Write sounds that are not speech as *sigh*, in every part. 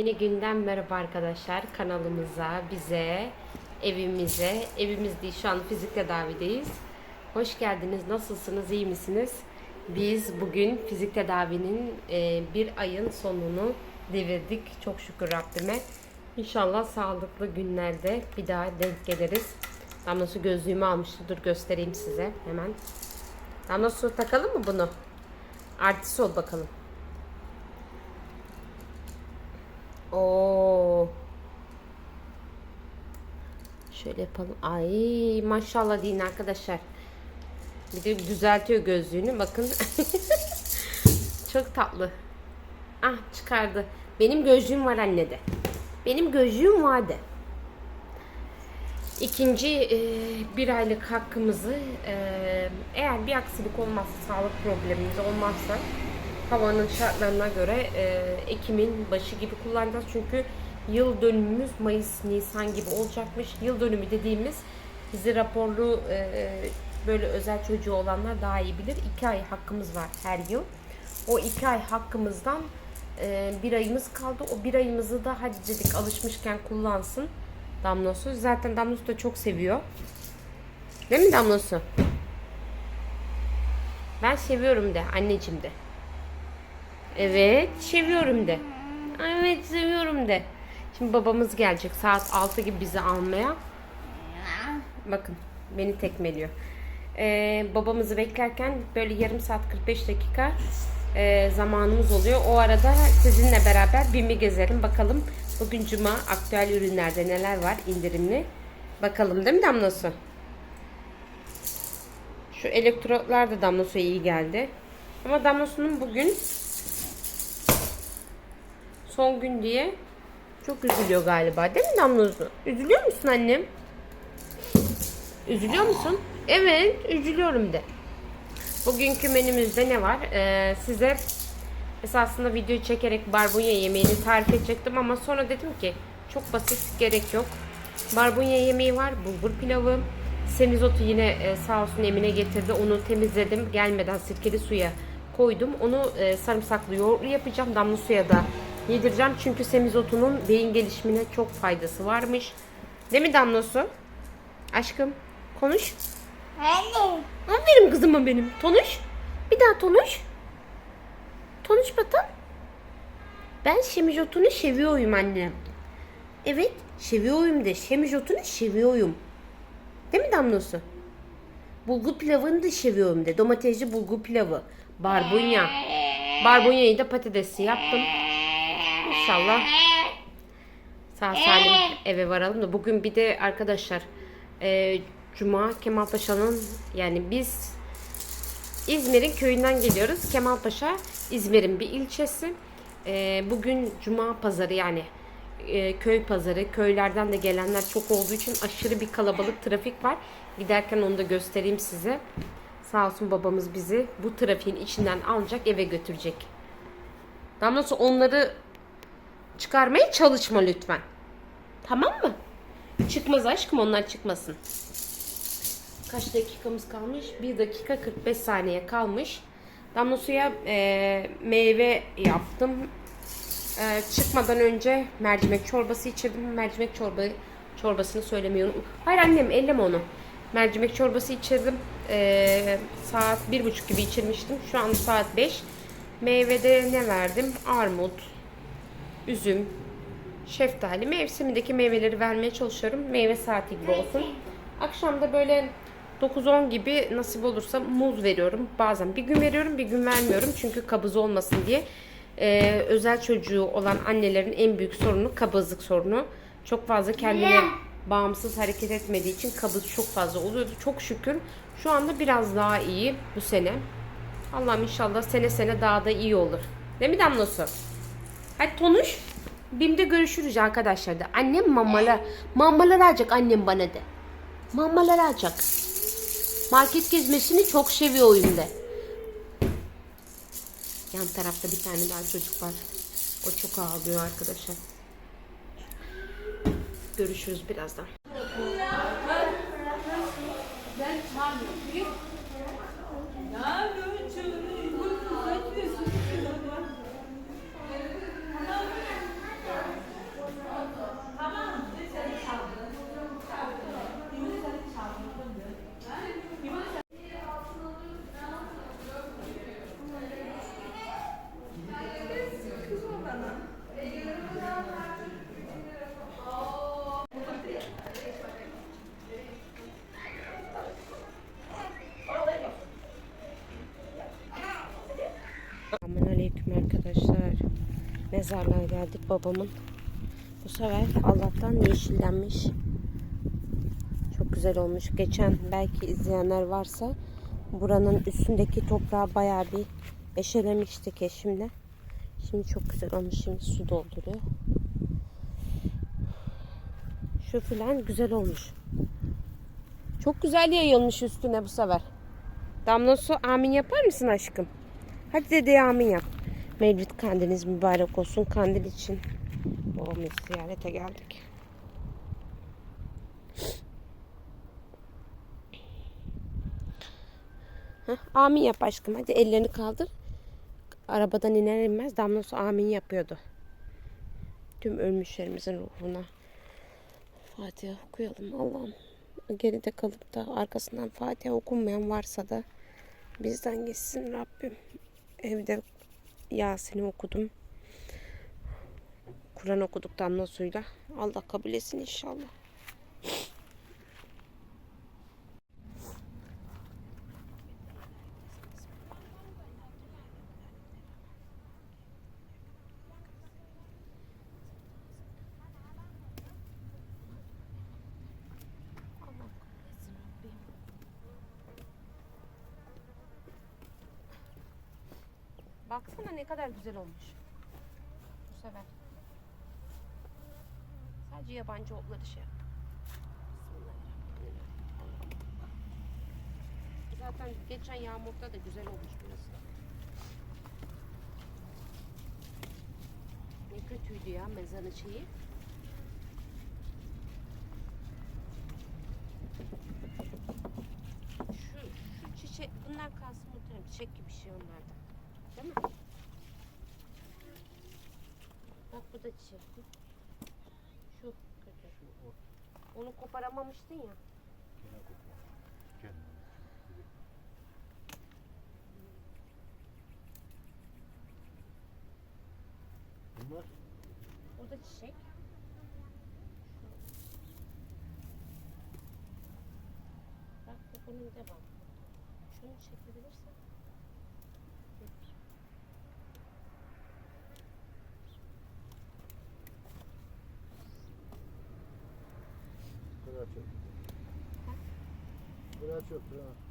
Yeni günden merhaba arkadaşlar kanalımıza, bize, evimize, evimiz değil şu an fizik tedavideyiz. Hoş geldiniz, nasılsınız, iyi misiniz? Biz bugün fizik tedavinin e, bir ayın sonunu devirdik. Çok şükür Rabbime. İnşallah sağlıklı günlerde bir daha denk geliriz. Damla gözlüğümü almıştı. Dur göstereyim size hemen. Damla takalım mı bunu? Artist ol bakalım. Oo. Şöyle yapalım. Ay maşallah deyin arkadaşlar. Bir de düzeltiyor gözlüğünü. Bakın. *laughs* Çok tatlı. Ah çıkardı. Benim gözlüğüm var annede. Benim gözlüğüm vardı. İkinci e, bir aylık hakkımızı e, eğer bir aksilik olmazsa, sağlık problemimiz olmazsa havanın şartlarına göre e, Ekim'in başı gibi kullanacağız. Çünkü yıl dönümümüz Mayıs, Nisan gibi olacakmış. Yıl dönümü dediğimiz bizi raporlu e, böyle özel çocuğu olanlar daha iyi bilir. İki ay hakkımız var her yıl. O iki ay hakkımızdan e, bir ayımız kaldı. O bir ayımızı da hadi dedik alışmışken kullansın Damlosu. Zaten Damlosu da çok seviyor. Değil mi Damlosu? Ben seviyorum de anneciğim de. Evet seviyorum de. Evet seviyorum de. Şimdi babamız gelecek saat 6 gibi bizi almaya. Bakın beni tekmeliyor. Ee, babamızı beklerken böyle yarım saat 45 dakika e, zamanımız oluyor. O arada sizinle beraber BİM'i gezelim. Bakalım bugün cuma aktüel ürünlerde neler var indirimli. Bakalım değil mi Damlası? Şu elektrotlar da Damlasu'ya iyi geldi. Ama Damlasu'nun bugün son gün diye çok üzülüyor galiba. Değil mi Damlası? Üzülüyor musun annem? Üzülüyor musun? Evet, üzülüyorum de. Bugünkü menümüzde ne var? Ee, size esasında video çekerek barbunya yemeğini tarif edecektim ama sonra dedim ki çok basit, gerek yok. Barbunya yemeği var, bulgur pilavı. Semizotu yine e, sağ olsun Emine getirdi. Onu temizledim. Gelmeden sirkeli suya koydum. Onu e, sarımsaklı yoğurtlu yapacağım. Damla suya da yedireceğim. Çünkü semizotunun beyin gelişimine çok faydası varmış. Değil mi Damla su? Aşkım konuş. Anne. Aferin kızıma benim. Tonuş. Bir daha tonuş. Tonuş bakalım. Ben şemijotunu seviyorum annem. Evet, seviyorum de. Şemijotunu seviyorum. Değil mi Damlosu? Bulgur pilavını da seviyorum de. Domatesli bulgur pilavı. Barbunya. Barbunyayı da patatesli yaptım. İnşallah sağ salim eve varalım da. Bugün bir de arkadaşlar e, Cuma Kemalpaşa'nın yani biz İzmir'in köyünden geliyoruz. Kemalpaşa İzmir'in bir ilçesi. E, bugün Cuma pazarı yani e, köy pazarı. Köylerden de gelenler çok olduğu için aşırı bir kalabalık trafik var. Giderken onu da göstereyim size. Sağ olsun babamız bizi bu trafiğin içinden alacak eve götürecek. Damlası onları çıkarmaya çalışma lütfen. Tamam mı? Çıkmaz aşkım onlar çıkmasın. Kaç dakikamız kalmış? 1 dakika 45 saniye kalmış. Damla suya e, meyve yaptım. E, çıkmadan önce mercimek çorbası içirdim. Mercimek çorba çorbasını söylemeyi unuttum. Hayır annem elleme onu. Mercimek çorbası içirdim. E, saat bir buçuk gibi içirmiştim. Şu an saat 5. Meyvede ne verdim? Armut, üzüm, şeftali, mevsimindeki meyveleri vermeye çalışıyorum. Meyve saati gibi olsun. Akşam da böyle 9-10 gibi nasip olursa muz veriyorum. Bazen bir gün veriyorum bir gün vermiyorum. Çünkü kabız olmasın diye. Ee, özel çocuğu olan annelerin en büyük sorunu kabızlık sorunu. Çok fazla kendine bağımsız hareket etmediği için kabız çok fazla oluyordu. Çok şükür şu anda biraz daha iyi bu sene. Allah'ım inşallah sene sene daha da iyi olur. Değil mi Damlosu? Hadi Tonuş. Bim'de görüşürüz arkadaşlar da. Annem mamalar, mamalar alacak annem bana de. Mamalar alacak. Market gezmesini çok seviyorum de. Yan tarafta bir tane daha çocuk var. O çok ağlıyor arkadaşlar. Görüşürüz birazdan. Mezarlığa geldik babamın. Bu sefer Allah'tan yeşillenmiş. Çok güzel olmuş. Geçen belki izleyenler varsa buranın üstündeki toprağı bayağı bir eşelemiştik eşimle. Şimdi çok güzel olmuş. Şimdi su dolduruyor. Şu filan güzel olmuş. Çok güzel yayılmış üstüne bu sefer. Damla su amin yapar mısın aşkım? Hadi dede amin yap. Mevlüt kandiliniz mübarek olsun. Kandil için babamı ziyarete geldik. Heh, amin yap aşkım. Hadi ellerini kaldır. Arabadan iner inmez damla su amin yapıyordu. Tüm ölmüşlerimizin ruhuna. Fatiha okuyalım Allah'ım. Geride kalıp da arkasından Fatiha okunmayan varsa da bizden geçsin Rabbim. Evde Yasin'i okudum. Kur'an okuduk damla. Allah kabul etsin inşallah. Baksana ne kadar güzel olmuş. Bu sefer. Sadece yabancı otları şey. Bismillahirrahmanirrahim. Zaten geçen yağmurda da güzel olmuş burası. Ne kötüydü ya mezarın şeyi. Şu, şu çiçek, bunlar kalsın muhtemelen. Çiçek gibi şey onlardan. Değil mi? Bak bu da çiçek. Şu kötü. Onu koparamamıştın ya. Bunlar O da çiçek. Bak bu bunun devam. Şunu çekebilirsen. Bu kadar çok. Bu kadar çok. Ha.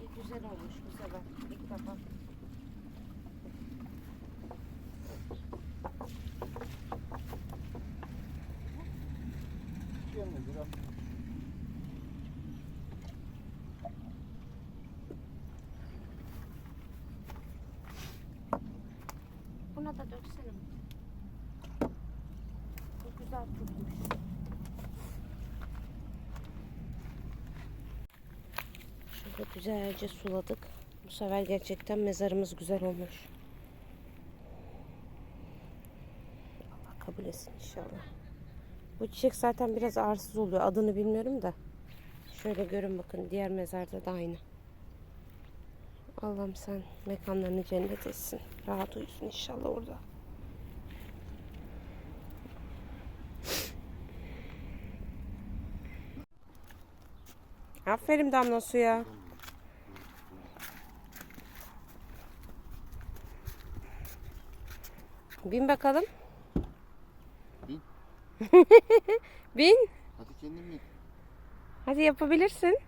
İyi, güzel olmuş bu sefer. İlk defa. Şey mi biraz? Da döksene. Bu güzel tutmuş. Şurada güzelce suladık. Bu sefer gerçekten mezarımız güzel olmuş. Allah kabul etsin inşallah. Bu çiçek zaten biraz arsız oluyor. Adını bilmiyorum da. Şöyle görün bakın. Diğer mezarda da aynı. Allah'ım sen mekanlarını cennet etsin. Rahat uyusun inşallah orada. Aferin Damla suya. Bin bakalım. Bin. *laughs* Bin. Hadi kendin mi? Hadi yapabilirsin.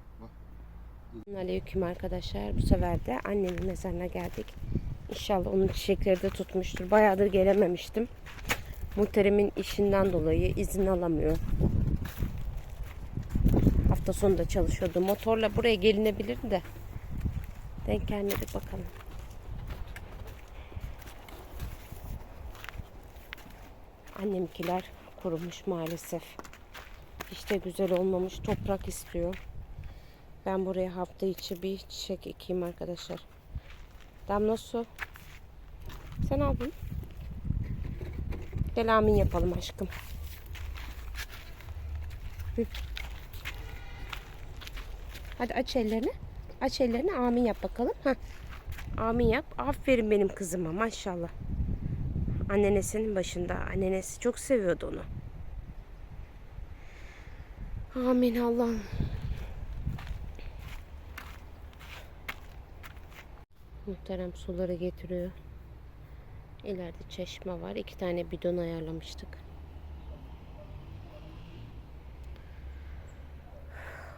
Aleyküm arkadaşlar. Bu sefer de annemin mezarına geldik. İnşallah onun çiçekleri de tutmuştur. Bayağıdır gelememiştim. Muhterem'in işinden dolayı izin alamıyor. Hafta sonu da çalışıyordu. Motorla buraya gelinebilir de. Denk gelmedik bakalım. Annemkiler kurumuş maalesef. Hiç de güzel olmamış. Toprak istiyor. Ben buraya hafta içi bir çiçek ekeyim arkadaşlar. Damla su. Sen al bunu. Gel amin yapalım aşkım. Hadi aç ellerini. Aç ellerini amin yap bakalım. Heh. Amin yap. Aferin benim kızıma maşallah. Annenesinin başında. Annenesi çok seviyordu onu. Amin Allah'ım. Muhterem suları getiriyor. İleride çeşme var. İki tane bidon ayarlamıştık.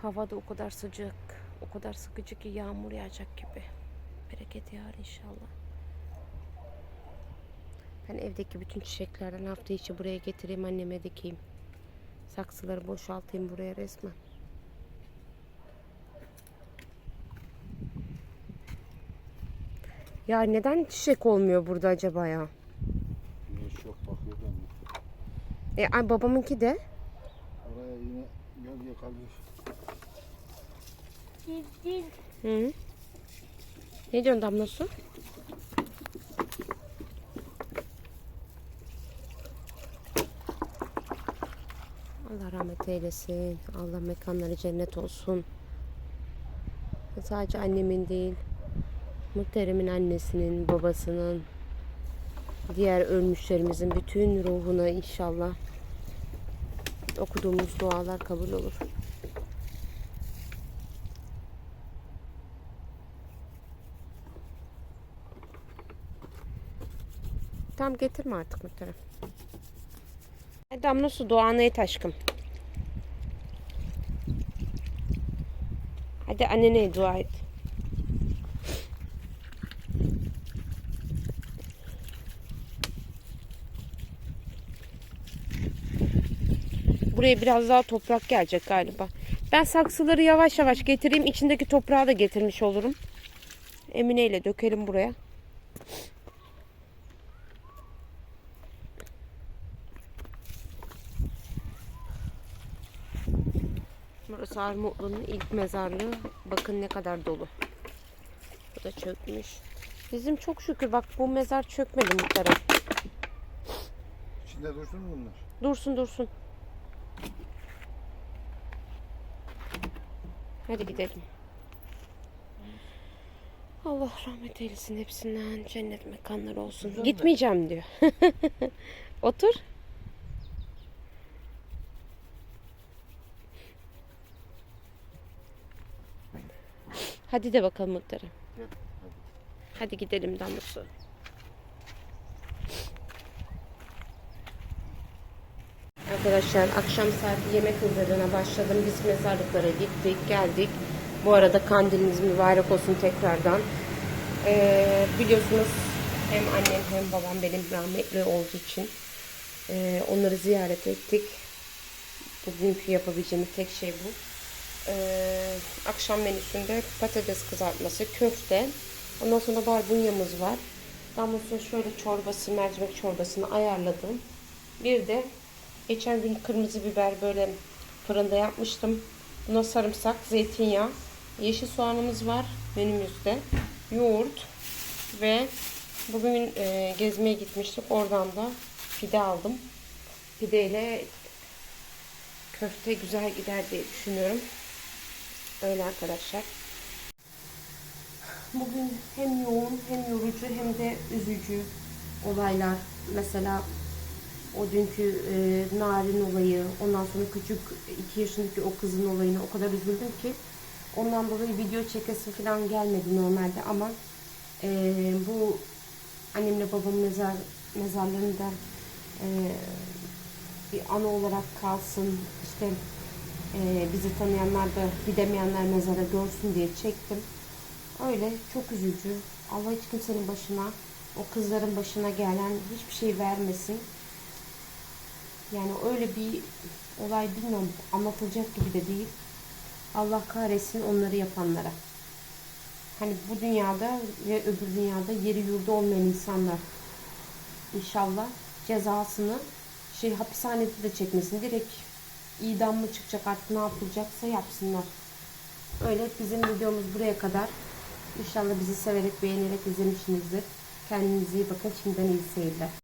Hava da o kadar sıcak, o kadar sıkıcı ki yağmur yağacak gibi. Bereket yağar inşallah. Ben evdeki bütün çiçeklerden hafta içi buraya getireyim anneme dikeyim. Saksıları boşaltayım buraya resmen. Ya neden çiçek olmuyor burada acaba ya? Güneş yok bakıyor ben. E ay babamınki de. Oraya yine gölge kalıyor. Hı. Ne diyorsun Damla Su? Allah rahmet eylesin. Allah mekanları cennet olsun. Sadece annemin değil, muhteremin annesinin, babasının, diğer ölmüşlerimizin bütün ruhuna inşallah okuduğumuz dualar kabul olur. Tamam getirme artık muhterem. Hadi Damla su doğana et aşkım. Hadi annene dua et. Buraya biraz daha toprak gelecek galiba. Ben saksıları yavaş yavaş getireyim. İçindeki toprağı da getirmiş olurum. Emine ile dökelim buraya. Burası Armutlu'nun ilk mezarlığı. Bakın ne kadar dolu. Bu da çökmüş. Bizim çok şükür bak bu mezar çökmedi muhterem. İçinde dursun mu bunlar? Dursun dursun. Hadi gidelim. Allah rahmet eylesin hepsinden. Cennet mekanları olsun. Güzel mi? Gitmeyeceğim diyor. *laughs* Otur. Hadi de bakalım muhterem. Gel. Hadi. Gidelim Damlısu. Arkadaşlar akşam saati yemek hazırlığına başladım. Biz mezarlıklara gittik, geldik. Bu arada kandiliniz mübarek olsun tekrardan. Ee, biliyorsunuz hem annem hem babam benim rahmetli olduğu için ee, onları ziyaret ettik. Bugünkü yapabileceğimiz tek şey bu. Ee, akşam menüsünde patates kızartması, köfte. Ondan sonra barbunyamız var. Damlasının şöyle çorbası, mercimek çorbasını ayarladım. Bir de geçen gün kırmızı biber böyle fırında yapmıştım. Buna sarımsak, zeytinyağı, yeşil soğanımız var menümüzde. Yoğurt ve bugün e, gezmeye gitmiştik. Oradan da pide aldım. Pideyle köfte güzel gider diye düşünüyorum. Öyle arkadaşlar. Bugün hem yoğun hem yorucu hem de üzücü olaylar. Mesela o dünkü e, Narin olayı, ondan sonra küçük 2 yaşındaki o kızın olayına o kadar üzüldüm ki ondan dolayı video çekesi falan gelmedi normalde ama e, bu annemle babamın mezar, mezarlarında e, bir anı olarak kalsın. İşte e, bizi tanıyanlar da gidemeyenler mezara görsün diye çektim. Öyle çok üzücü. Allah hiç kimsenin başına, o kızların başına gelen hiçbir şey vermesin. Yani öyle bir olay bilmiyorum anlatılacak gibi de değil. Allah kahretsin onları yapanlara. Hani bu dünyada ve öbür dünyada yeri yurdu olmayan insanlar. İnşallah cezasını şey hapishanede de çekmesin. Direkt idam mı çıkacak artık ne yapılacaksa yapsınlar. Öyle bizim videomuz buraya kadar. İnşallah bizi severek beğenerek izlemişsinizdir. Kendinize iyi bakın. Şimdiden iyi seyirler.